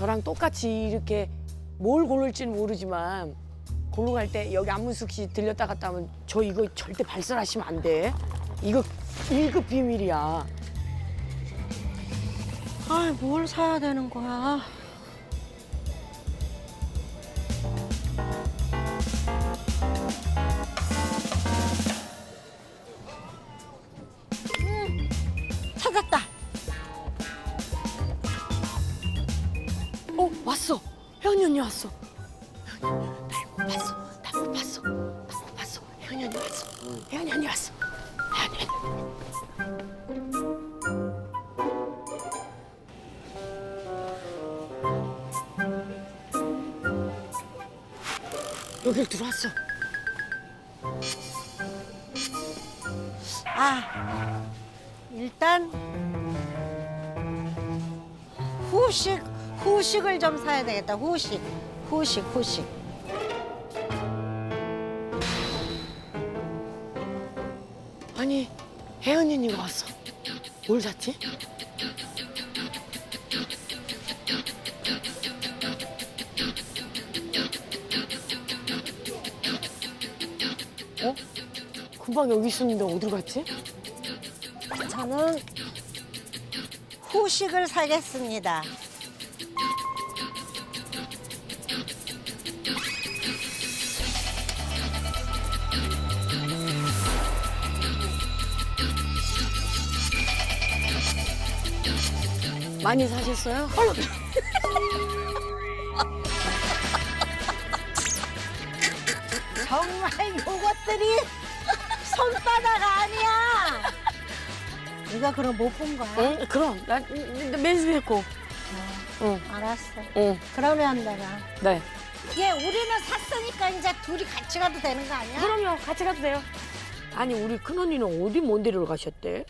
저랑 똑같이 이렇게 뭘 고를지는 모르지만 골로 갈 때 여기 안문숙 씨 들렸다 갔다 하면 저 이거 절대 발설하시면 안 돼. 이거 1급 비밀이야. 아, 뭘 사야 되는 거야? 음, 찾았다. 어 왔어. 혜연이 언니 왔어. 혜연이 봤어. 나 못 봤어. 나 못 봤어. 혜연이 언니 왔어. 혜연이 언니 왔어. 혜연이 언니. 여길 들어왔어. 아, 일단 후식, 후식을 좀 사야 되겠다. 후식, 후식, 후식. 아니 혜연이 언니가 왔어. 뭘 샀지? 어? 금방 여기 있었는데 어디로 갔지? 저는 후식을 사겠습니다. 많이 사셨어요? 정말 요것들이 손바닥 아니야. 네가 그럼 못 본 거야? 응, 그럼 나 매수했고. 응, 알았어. 응, 그러면 내가 네. 얘 우리는 샀으니까 이제 둘이 같이 가도 되는 거 아니야? 그럼요, 같이 가도 돼요. 아니 우리 큰 언니는 어디 먼 데를 가셨대?